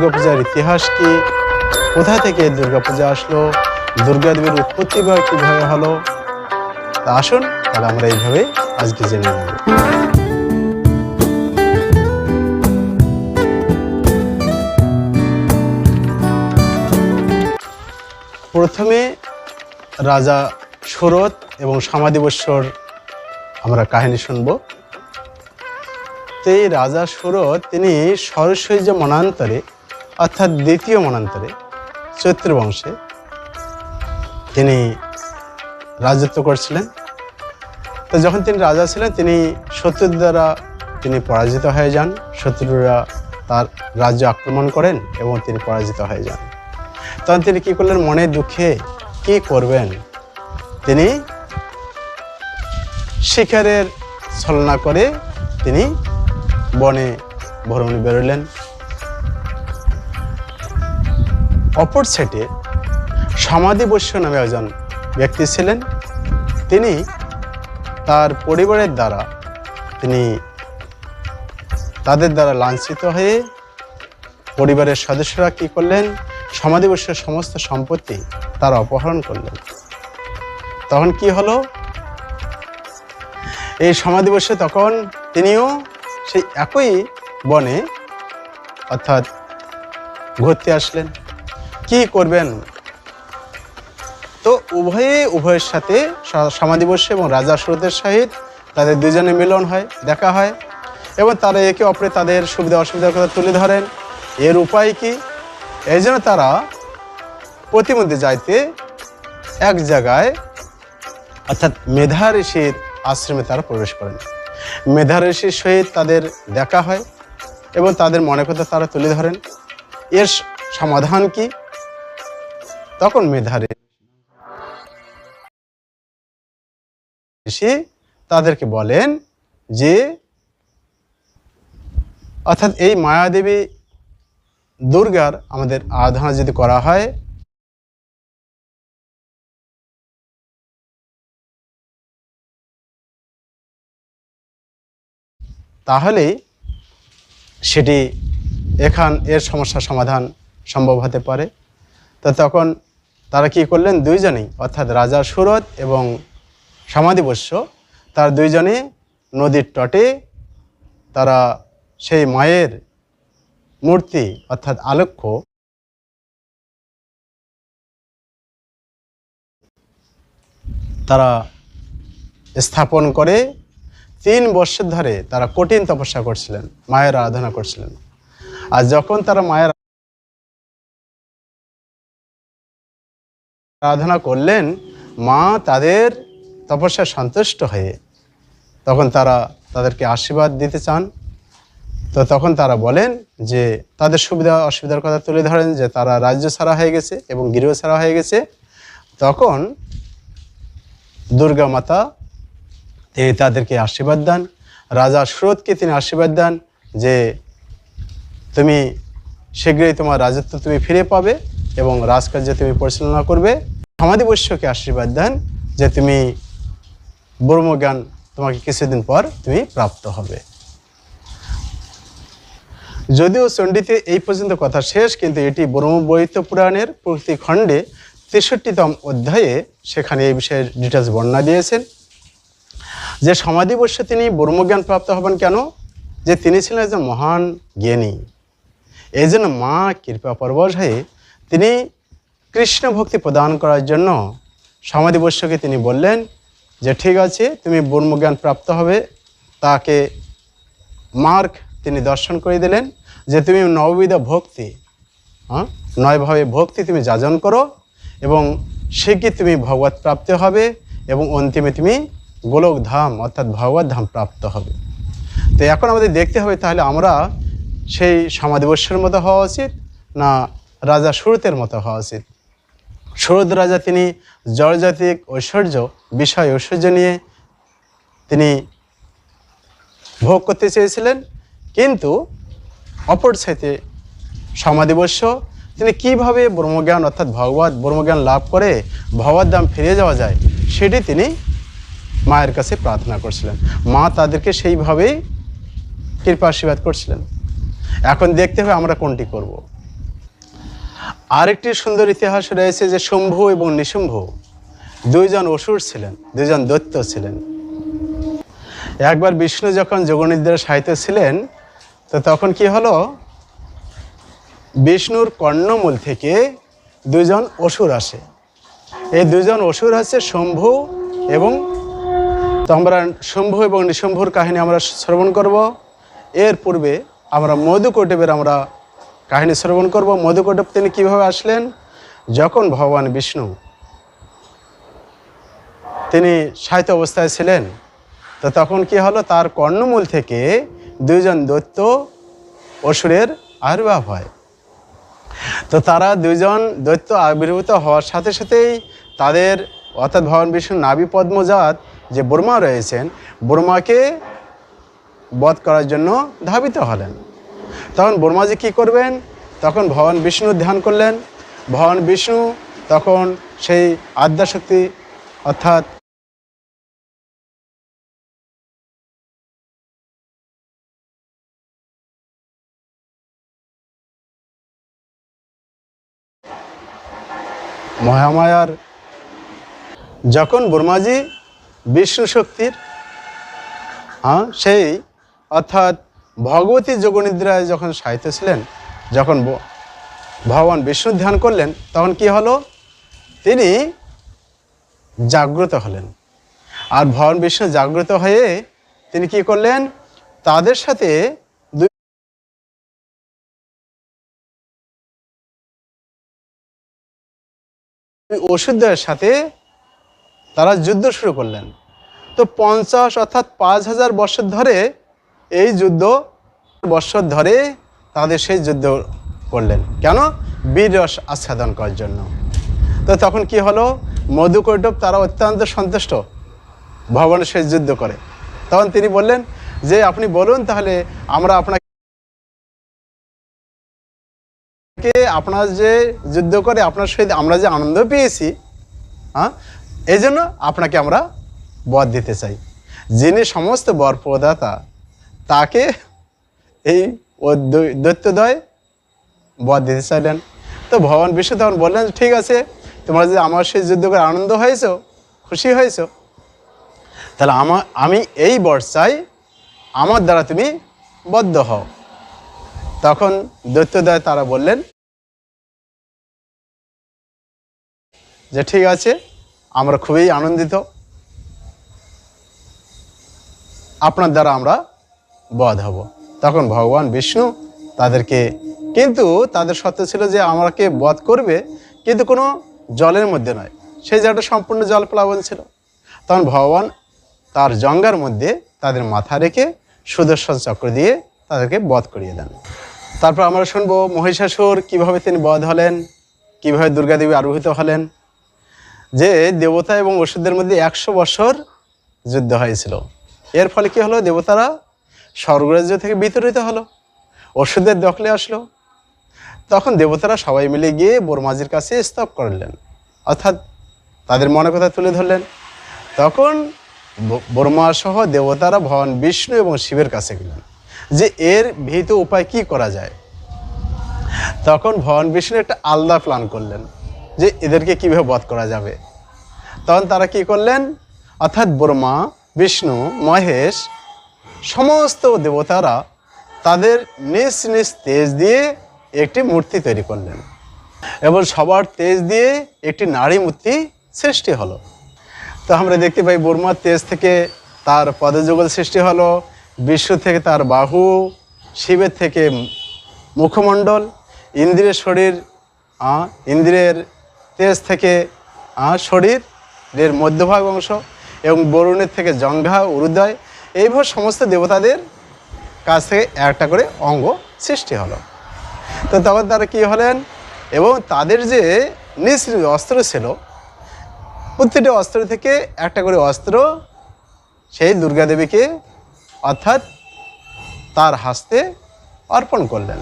দুর্গাপূজার ইতিহাস কি? কোথা থেকে দুর্গাপূজা আসলো? দুর্গা দেবীর উৎপত্তি বা কীভাবে হলো? তা আসুন, তাহলে আমরা এইভাবে আজকে জেনে নেব। প্রথমে রাজা সুরত এবং সমাধিবস্বর আমরা কাহিনী শুনব। তো এই রাজা সুরত তিনি সরস্বতী মনান্তরে অর্থাৎ দ্বিতীয় মনান্তরে চৈত্র বংশে তিনি রাজত্ব করছিলেন। তো যখন তিনি রাজা ছিলেন, তিনি শত্রুর দ্বারা তিনি পরাজিত হয়ে যান। শত্রুরা তার রাজ্য আক্রমণ করেন এবং তিনি পরাজিত হয়ে যান। তখন তিনি কী করলেন? মনে দুঃখে কি করবেন? তিনি শিকারের ছলনা করে তিনি বনে ভ্রমণে বেরোলেন। অপর সাইডে সমাধি বৈশ্য নামে একজন ব্যক্তি ছিলেন। তিনি তার পরিবারের দ্বারা, তিনি তাদের দ্বারা লাঞ্ছিত হয়ে পরিবারের সদস্যরা কি করলেন? সমাধিবস্যের সমস্ত সম্পত্তি তারা অপহরণ করলেন। তখন কি হলো? এই সমাধিবস্যে তখন তিনিও সেই একই বনে অর্থাৎ ঘুরতে আসলেন। কি করবেন? তো উভয়ে, উভয়ের সাথে স- সমাধিবস্য এবং রাজা সুরতের সহিত তাদের দুজনে মিলন হয়, দেখা হয় এবং তারা একে অপরে তাদের সুবিধা, অসুবিধার কথা তুলে ধরেন। এর উপায় কি? এই জন্য তারা প্রতিমধ্যে যাইতে এক জায়গায়, অর্থাৎ মেধা ঋষির আশ্রমে তারা প্রবেশ করেন। মেধা ঋষির সহিত তাদের দেখা হয় এবং তাদের মনে কথা তারা তুলে ধরেন। এর সমাধান কি? তখন মেধারে তাদেরকে বলেন যে, অর্থাৎ এই মায়াদেবী দুর্গার আমাদের আরাধনা যদি করা হয়, তাহলে সেটি এখান এর সমস্যার সমাধান সম্ভব হতে পারে। তো তখন তারা কি করলেন? দুইজনেই, অর্থাৎ রাজা সুরত এবং সমাধিবস্য তার দুইজনে নদীর তটে তারা সেই মায়ের মূর্তি, অর্থাৎ আলক্ষ্য তারা স্থাপন করে তিন বছর ধরে তারা কঠিন তপস্যা করছিলেন, মায়ের আরাধনা করছিলেন। আর যখন তারা মায়ের আরাধনা করলেন, মা তাদের তপস্যা সন্তুষ্ট হয়ে। তখন তারা তাদেরকে আশীর্বাদ দিতে চান। তো তখন তারা বলেন যে, তাদের সুবিধা অসুবিধার কথা তুলে ধরেন যে, তারা রাজ্য ছাড়া হয়ে গেছে এবং গৃহ ছাড়া হয়ে গেছে। তখন দুর্গা মাতা তিনি তাদেরকে আশীর্বাদ দেন। রাজা স্রোতকে তিনি আশীর্বাদ দেন যে, তুমি শীঘ্রই তোমার রাজত্ব তুমি ফিরে পাবে। এবং রাজকার্য তুমি পরিচালনা করবে, সমাধি বৈশ্যকে আশীর্বাদ দেন যে তুমি ব্রহ্মজ্ঞান তোমাকে কিছুদিন পর তুমি প্রাপ্ত হবে। যদিও চণ্ডীতে এই পর্যন্ত কথা শেষ, কিন্তু এটি ব্রহ্মবৈত্য পুরাণের প্রতি খণ্ডে তেষট্টিতম অধ্যায়ে সেখানে এই বিষয়ে ডিটেলস বর্ণনা দিয়েছেন। যে সমাধি বসে তিনি ব্রহ্মজ্ঞান প্রাপ্ত হবেন কেন? যে তিনি ছিলেন একজন মহান জ্ঞানী। এই জন্য মা কৃপা পরবশ হয়ে তিনি কৃষ্ণ ভক্তি প্রদান করার জন্য সমাধি বস্যকে তিনি বললেন যে, ঠিক আছে, তুমি ব্রহ্মজ্ঞান প্রাপ্ত হবে। তাকে মার্ক তিনি দর্শন করে দিলেন যে, তুমি নববিধ ভক্তি হ্যাঁ নয়ভাবে ভক্তি তুমি যাজন করো এবং শিগগির তুমি ভগবত প্রাপ্ত হবে এবং অন্তিমে তুমি গোলক ধাম, অর্থাৎ ভগবত ধাম প্রাপ্ত হবে? তো এখন আমাদের দেখতে হবে তাহলে আমরা সেই সমাধিবস্যের মতো হওয়া উচিত না রাজা সুরতের মতো হওয়া উচিত। সুরত রাজা তিনি জড়জাতিক ঐশ্বর্য, বিষয় ঐশ্বর্য নিয়ে তিনি ভোগ করতে চেয়েছিলেন। কিন্তু অপর সাইতে সমাধিবস্য তিনি কীভাবে ব্রহ্মজ্ঞান অর্থাৎ ভগবত ব্রহ্মজ্ঞান লাভ করে ভগবত দাম ফিরে যাওয়া যায়, সেটি তিনি মায়ের কাছে প্রার্থনা করছিলেন। মা তাদেরকে সেইভাবেই কৃপা আশীর্বাদ করছিলেন। এখন দেখতে হবে আমরা কোনটি করব। আরেকটি সুন্দর ইতিহাস রয়েছে যে শম্ভু এবং নিশম্ভু দুইজন অসুর ছিলেন, দুইজন দৈত্য ছিলেন। একবার বিষ্ণু যখন যোগনিদ্রা সাহিত্য ছিলেন, তো তখন কি হলো? বিষ্ণুর কর্ণমূল থেকে দুইজন অসুর আসে। এই দুজন অসুর আছে শম্ভু এবং তো আমরা শম্ভু এবং নিশম্ভুর কাহিনী আমরা শ্রবণ করব। এর পূর্বে আমরা মধুকৈটবের আমরা কাহিনী শ্রবণ করব। মধুকৈটব তিনি কীভাবে আসলেন? যখন ভগবান বিষ্ণু তিনি সাহিত্য অবস্থায় ছিলেন, তো তখন কি হলো? তার কর্ণমূল থেকে দুইজন দৈত্য অসুরের আবির্ভাব হয়। তো তারা দুইজন দৈত্য আবির্ভূত হওয়ার সাথে সাথেই তাদের, অর্থাৎ ভগবান বিষ্ণু নাভি পদ্মজাত যে ব্রহ্মা রয়েছেন, ব্রহ্মাকে বধ করার জন্য ধাবিত হলেন। তখন ব্রহ্মাজি কী করবেন? তখন ভগবান বিষ্ণু ধ্যান করলেন। ভগবান বিষ্ণু তখন সেই আদ্যাশক্তি অর্থাৎ মহামায়ার যখন ব্রহ্মাজি বিষ্ণু শক্তির হ্যাঁ সেই অর্থাৎ ভগবতী যোগনিদ্রায় যখন সাহিত্য ছিলেন, যখন ভগবান বিষ্ণু ধ্যান করলেন, তখন কি হলো? তিনি জাগ্রত হলেন। আর ভগবান বিষ্ণু জাগ্রত হয়ে তিনি কি করলেন? তাদের সাথে ওষুধের সাথে তারা যুদ্ধ শুরু করলেন। তো পঞ্চাশ অর্থাৎ পাঁচ হাজার বছর ধরে এই যুদ্ধ বছর ধরে তাদের সেই যুদ্ধ করলেন। কেন? বীর রস আচ্ছাদন করার জন্য। তো তখন কি হলো? মধুকৈটব তারা অত্যন্ত সন্তুষ্ট। ভগবানের সেই যুদ্ধ করে। তখন তিনি বললেন যে, আপনি বলুন তাহলে আমরা আপনাকে আপনার যে যুদ্ধ করে আপনার সহিত আমরা যে আনন্দ পেয়েছি হ্যাঁ এই জন্য আপনাকে আমরা বর দিতে চাই। যিনি সমস্ত বর প্রদাতা, তাকে এই ও দৈ- দৈত্যদয়? বর দিতে চাইলেন। তো ভগবান বিষ্ণু তখন বললেন, ঠিক আছে, তোমরা যদি আমার সেই যুদ্ধ করে আনন্দ হয়েছো, খুশি হয়েছো, তাহলে আমার আমি এই বর চাই, আমার দ্বারা তুমি বদ্ধ হও। তখন দৈত্যদয় তারা বললেন, যে ঠিক আছে, আমরা খুবই আনন্দিত। আপনার দ্বারা আমরা বধ হব। তখন ভগবান বিষ্ণু তাদেরকে, কিন্তু তাদের সত্য ছিল যে আমাকে বধ করবে, কিন্তু কোনো জলের মধ্যে নয়। সেই জায়গাটা সম্পূর্ণ জল প্লাবন ছিল। তখন ভগবান তার জঙ্গার মধ্যে তাদের মাথা রেখে সুদর্শন চক্র দিয়ে তাদেরকে বধ করিয়ে দেন। তারপর আমরা শুনব মহিষাসুর কীভাবে তিনি বধ হলেন, কীভাবে দুর্গাদেবী আবির্ভূত হলেন, যে দেবতা এবং ওষুধের মধ্যে একশো বছর যুদ্ধ হয়েছিল। এর ফলে কি হলো? দেবতারা স্বর্গরাজ্য থেকে বিতরিত হলো। ওষুধের দখলে আসলো। তখন দেবতারা সবাই মিলে গিয়ে বোরমাজির কাছে স্তব করলেন। অর্থাৎ তাদের মনে কথা তুলে ধরলেন। তখন বর্মা সহ দেবতারা ভগবান বিষ্ণু এবং শিবের কাছে গেলেন যে এর ভীত উপায় কি করা যায়। তখন ভগবান বিষ্ণু একটা আলাদা প্ল্যান করলেন যে এদেরকে কীভাবে বধ করা যাবে। তখন তারা কি করলেন? অর্থাৎ ব্রহ্মা বিষ্ণু, মহেশ সমস্ত দেবতারা তাদের নিজ নিজ তেজ দিয়ে একটি মূর্তি তৈরি করলেন। এবং সবার তেজ দিয়ে একটি নারী মূর্তি সৃষ্টি হলো। তো আমরা দেখতে পাই বর্মার তেজ থেকে তার পদযুগল সৃষ্টি হলো, বিষ্ণু থেকে তার বাহু, শিবের থেকে মুখমণ্ডল ইন্দ্রের শরীর ইন্দ্রের তেজ থেকে শরীরের মধ্যভাগ অংশ এবং বরুণের থেকে জঙ্ঘা, উরুদয় এইভাবে সমস্ত দেবতাদের কাছ থেকে একটা করে অঙ্গ সৃষ্টি হলো। তো তখন তারা কী হলেন? এবং তাদের যে নিজ অস্ত্র ছিল প্রত্যেকটি অস্ত্র থেকে একটা করে অস্ত্র সেই দুর্গাদেবীকে অর্থাৎ তার হাসতে অর্পণ করলেন।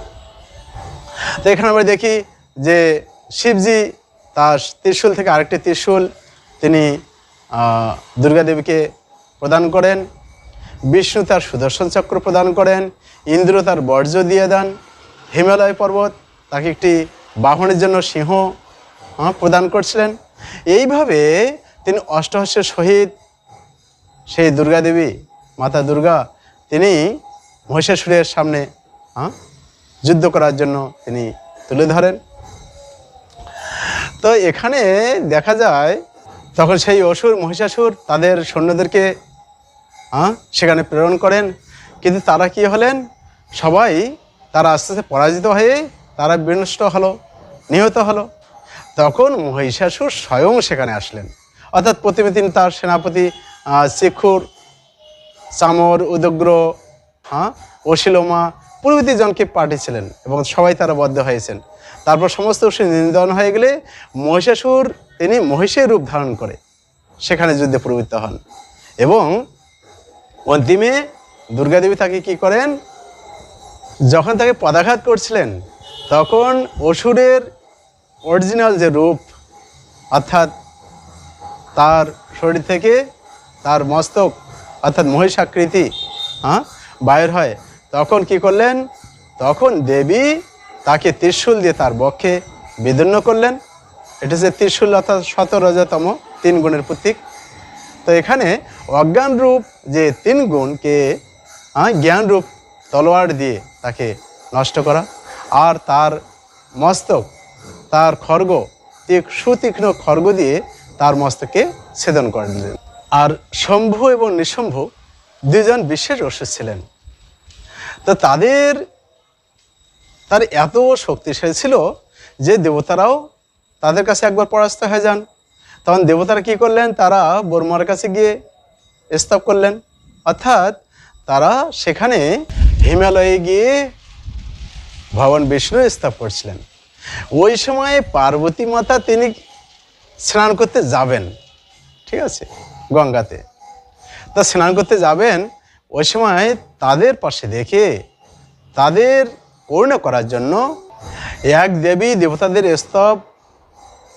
তো এখানে আমরা দেখি যে শিবজি তার ত্রিশূল থেকে আরেকটি ত্রিশূল তিনি দুর্গাদেবীকে প্রদান করেন। বিষ্ণু তার সুদর্শন চক্র প্রদান করেন, ইন্দ্র তার বর্জ্য দিয়ে দেন। হিমালয় পর্বত তাকে একটি বাহনের জন্য সিংহ প্রদান করছিলেন। এইভাবে তিনি অষ্টহস্যের সহিত সেই দুর্গা দেবী, মাতা দুর্গা, তিনি মহিষাসুরের সামনে যুদ্ধ করার জন্য তিনি তুলে ধরেন। তো এখানে দেখা যায়, তখন সেই অসুর, মহিষাসুর তাদের সৈন্যদেরকে হ্যাঁ, সেখানে প্রেরণ করেন। কিন্তু তারা কি হলেন? সবাই তারা আস্তে আস্তে পরাজিত হয়ে তারা বিনষ্ট হলো নিহত হলো। তখন মহিষাসুর স্বয়ং সেখানে আসলেন। অর্থাৎ প্রথমে তিনি তার সেনাপতি শিখুর চামর উদগ্র হ্যাঁ অশিলোমা প্রভৃতি জনকে পাঠিয়েছিলেন এবং সবাই তারা বদ্ধ হয়েছেন। তারপর সমস্ত অসুর নিন্দন হয়ে গেলে মহিষাসুর তিনি মহিষের রূপ ধারণ করে সেখানে যুদ্ধে প্রবৃত্ত হন। এবং অন্তিমে দুর্গাদেবী তাকে কি করেন? যখন তাকে পদাঘাত করছিলেন, তখন অসুরের অরিজিনাল যে রূপ, অর্থাৎ তার শরীর থেকে তার মস্তক, অর্থাৎ মহিষাকৃতি হ্যাঁ বাইর হয়, তখন কি করলেন? তখন দেবী তাকে ত্রিশূল দিয়ে তার বক্ষে বিদীর্ণ করলেন। এটা যে ত্রিশূল অর্থাৎ শতরজতম তিন গুণের প্রতীক। তো এখানে অজ্ঞান রূপ যে তিন গুণকে হ্যাঁ, জ্ঞান রূপ তলোয়ার দিয়ে তাকে নষ্ট করা। আর তার মস্তক তার খর্গ তীক- সুতীক্ষ্ণ খর্গ দিয়ে তার মস্তকে ছেদন করে দিলেন। আর শম্ভু এবং নিঃশম্ভু দুজন বিশেষ অসুর ছিলেন। তো তাদের তার এত শক্তিশালী ছিল যে দেবতারাও তাদের কাছে একবার পরাস্ত হয়ে যান। তখন দেবতারা কি করলেন? তারা বর্মার কাছে গিয়ে স্তব করলেন। অর্থাৎ তারা সেখানে হিমালয়ে গিয়ে ভগবান বিষ্ণু স্তব করছিলেন। ওই সময় পার্বতী মাতা তিনি স্নান করতে যাবেন। ঠিক আছে? গঙ্গাতে। তা স্নান করতে যাবেন, ওই সময় তাদের পাশে দেখে তাদের করুণা করার জন্য এক দেবী দেবতাদের স্তব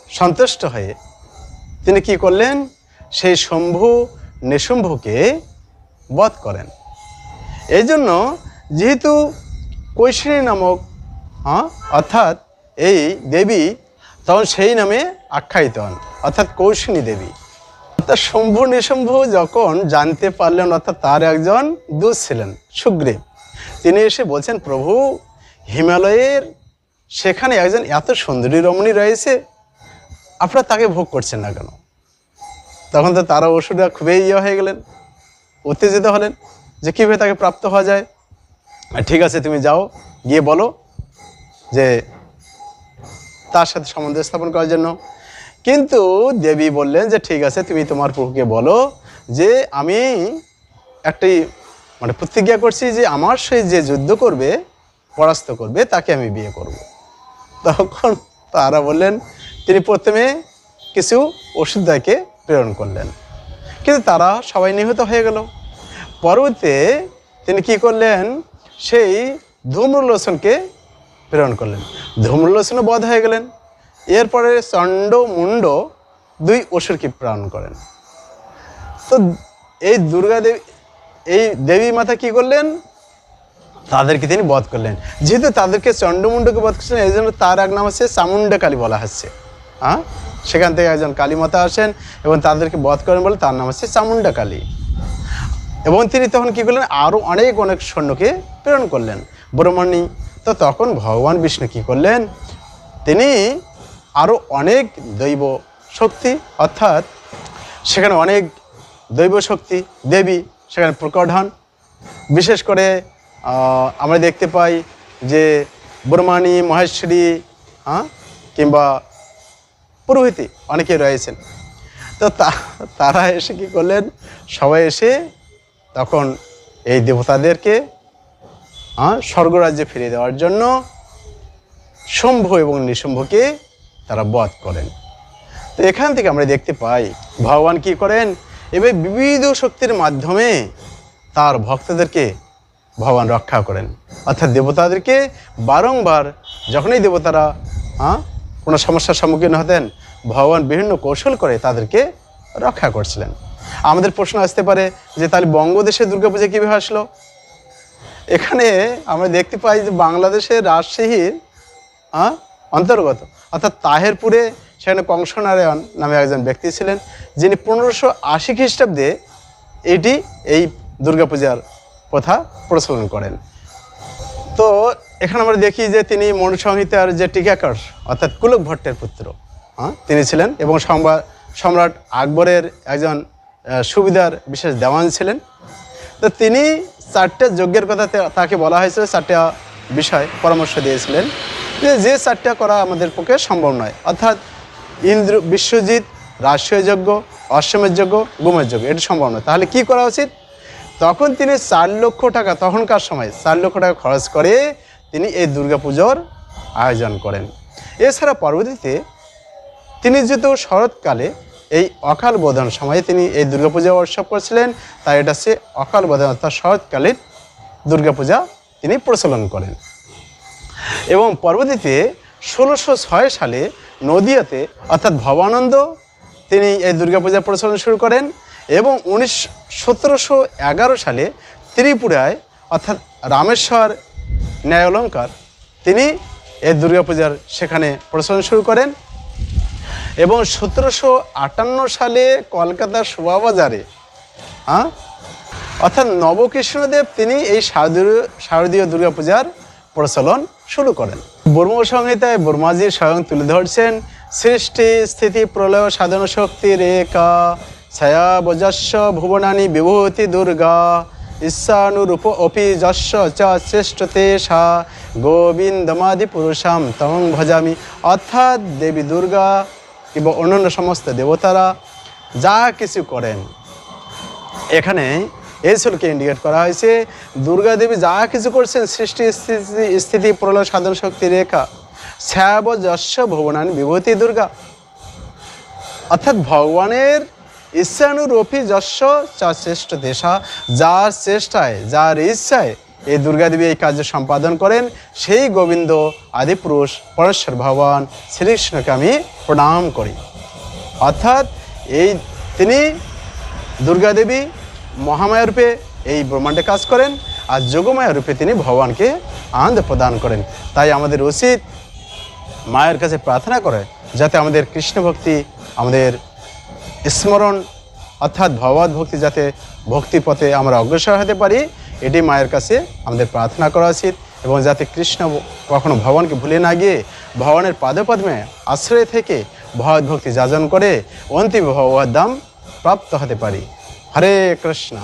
সন্তুষ্ট হয়ে তিনি কি করলেন? সেই শম্ভু নিশুম্ভকে বধ করেন। এই জন্য যেহেতু কৈশিনী নামক হ্যাঁ অর্থাৎ এই দেবী তখন সেই নামে আখ্যায়িত হন, অর্থাৎ কৌশিনী দেবী। অর্থাৎ শম্ভু নিশম্ভু যখন জানতে পারলেন, অর্থাৎ তার একজন দূত ছিলেন, সুগ্রীব, তিনি এসে বলছেন, প্রভু, হিমালয়ের সেখানে একজন এত সুন্দরী রমণী রয়েছে আপনারা তাকে ভোগ করছেন না কেন? তখন তো তারা ওষুধটা খুবই ইয়ে হয়ে গেলেন, উত্তেজিত হলেন যে কীভাবে তাকে প্রাপ্ত হওয়া যায়। আর ঠিক আছে, তুমি যাও, গিয়ে বলো যে তার সাথে সম্বন্ধ স্থাপন করার জন্য। কিন্তু দেবী বললেন যে ঠিক আছে, তুমি তোমার প্রভুকে বলো যে আমি একটি মানে প্রতিজ্ঞা করছি যে আমার সেই যে যুদ্ধ করবে, পরাস্ত করবে, তাকে আমি বিয়ে করব। তখন তারা বললেন তিনি প্রথমে কিছু ওষুধ দায়কে প্রেরণ করলেন। কিন্তু তারা সবাই নিহত হয়ে গেল। পরবর্তীতে তিনি কি করলেন? সেই ধূম্রলোচনকে প্রেরণ করলেন। ধূম্রলোচনও বধ হয়ে গেলেন। এরপরে চণ্ড মুন্ড দুই অসুরকে প্রেরণ করেন। তো এই দুর্গা দেবী, এই দেবী মাতা কি করলেন? তাদেরকে তিনি বধ করলেন। যেহেতু তাদেরকে চণ্ডমুণ্ডকে বধ করছেন, এই জন্য তার এক নাম হচ্ছে চামুণ্ডা কালী বলা হচ্ছে। হ্যাঁ সেখান থেকে একজন কালী মাতা আসেন এবং তাদেরকে বধ করেন বলে তার নাম হচ্ছে চামুণ্ডা কালী। এবং তিনি তখন কি করলেন? আরও অনেক অনেক সৈন্যকে প্রেরণ করলেন। ব্রহ্মণী, তো তখন ভগবান বিষ্ণু কি করলেন? তিনি আরও অনেক দৈব শক্তি, অর্থাৎ সেখানে অনেক দৈব শক্তি, দেবী, সেখানে প্রকট হন। বিশেষ করে আমরা দেখতে পাই যে ব্রহ্মাণী, মহেশ্বরী হ্যাঁ কিংবা পুরোহিতি অনেকে রয়েছেন। তো তারা এসে কি করলেন? সবাই এসে তখন এই দেবতাদেরকে স্বর্গরাজ্যে ফিরিয়ে দেওয়ার জন্য শম্ভ এবং নিশম্ভুকে তারা বধ করেন। তো এখান থেকে আমরা দেখতে পাই, ভগবান কি করেন? এবার বিবিধ শক্তির মাধ্যমে তার ভক্তদেরকে ভগবান রক্ষা করেন। অর্থাৎ দেবতাদেরকে বারংবার যখনই দেবতারা হ্যাঁ কোনো সমস্যার সম্মুখীন হতেন? ভগবান বিভিন্ন কৌশল করে তাদেরকে রক্ষা করছিলেন। আমাদের প্রশ্ন আসতে পারে যে তাহলে বঙ্গদেশে দুর্গাপূজা কীভাবে আসলো? এখানে আমরা দেখতে পাই যে বাংলাদেশের রাজশাহীর অন্তর্গত, অর্থাৎ তাহেরপুরে সেখানে কংসনারায়ণ নামে একজন ব্যক্তি ছিলেন, যিনি পনেরোশো আশি খ্রিস্টাব্দে এটি, এই দুর্গাপূজার প্রথা প্রচলন করেন। এখানে আমরা দেখি যে তিনি মনুসংহিতার যে টিকাকর, অর্থাৎ কুলক ভট্টের পুত্র হ্যাঁ তিনি ছিলেন এবং সম্রা- সম্রাট আকবরের একজন সুবিধার বিশেষ দেওয়ান ছিলেন। তো তিনি চারটে যজ্ঞের কথা তাকে বলা হয়েছিল, চারটা বিষয় পরামর্শ দিয়েছিলেন যে যে চারটা করা আমাদের পক্ষে সম্ভব নয়। অর্থাৎ ইন্দ্র, বিশ্বজিৎ, রাষ্ট্রীয় যজ্ঞ অশ্বমের যজ্ঞ, গুমের যজ্ঞ, এটি সম্ভব নয়। তাহলে কি করা উচিত? তখন তিনি চার লক্ষ টাকা, তখনকার সময় চার লক্ষ টাকা খরচ করে তিনি এই দুর্গাপুজোর আয়োজন করেন। এছাড়া পরবর্তীতে তিনি যেহেতু শরৎকালে এই অকাল বোধন সময়ে তিনি এই দুর্গাপূজা উৎসব করেছিলেন, তাই এটা হচ্ছে অকাল বোধন অর্থাৎ শরৎকালীন দুর্গাপূজা তিনি প্রচলন করেন। এবং পরবর্তীতে ষোলোশো ছয় সালে নদিয়াতে অর্থাৎ ভবানন্দ তিনি এই দুর্গাপূজা প্রচলন শুরু করেন এবং উনিশ, সতেরোশো সালে ত্রিপুরায় অর্থাৎ রামেশ্বর ন্যায়ালঙ্কার। তিনি এই দুর্গাপূজার সেখানে প্রচলন শুরু করেন এবং সতেরোশো আটান্ন সালে কলকাতার শোভাবাজারে হ্যাঁ? অর্থাৎ নবকৃষ্ণদেব তিনি এই শারদীয় শারদীয় দুর্গাপূজার প্রচলন শুরু করেন। বর্ম সংহিতায় বর্মাজি স্বয়ং তুলে ধরছেন, সৃষ্টি, স্থিতি, প্রলয়, সাধন শক্তি, রেখা, ছায়া বজস্ব ভুবনানি, বিভূতি, দুর্গা ঈশানুরূপ অপি চ শ্রেষ্ঠতে সা গোবিন্দমাদি পুরুষাম তং ভজামি। অর্থাৎ দেবী দুর্গা কিংবা অন্যান্য সমস্ত দেবতারা যা কিছু করেন। এখানে এই শ্লোকে ইন্ডিকেট করা হয়েছে। দুর্গা দেবী যা কিছু করছেন, সৃষ্টি স্থিতি স্থিতি, প্রলয়, সাধন শক্তি, রেখা শ্যাব যশ ভুবনান বিভূতি দুর্গা। অর্থাৎ ভগবানের ইচ্ছানুরূপী যশ চা শ্রেষ্ঠ দেশা, যার চেষ্টায়, যার ইচ্ছায় এই দুর্গাদেবী এই কার্য সম্পাদন করেন, সেই গোবিন্দ আদিপুরুষ পরেশ্বর ভগবান শ্রীকৃষ্ণকে আমি প্রণাম করি। অর্থাৎ এই তিনি দুর্গাদেবী মহামায়া রূপে এই ব্রহ্মাণ্ডে কাজ করেন, আর যোগমায়া রূপে তিনি ভগবানকে আনন্দ প্রদান করেন। তাই আমাদের উচিত মায়ের কাছে প্রার্থনা করে, যাতে আমাদের কৃষ্ণ ভক্তি আমাদের স্মরণ, অর্থাৎ ভগবত ভক্তি যাতে ভক্তি পথে আমরা অগ্রসর হতে পারি, এটি মায়ের কাছে আমাদের প্রার্থনা করা উচিত এবং যাতে কৃষ্ণ কখনো ভগবানকে ভুলে না গিয়ে ভগবানের পাদপদ্মে আশ্রয় থেকে ভগবত ভক্তি যাজন করে অন্তিম ভগবত দাম প্রাপ্ত হতে পারি। হরে কৃষ্ণ।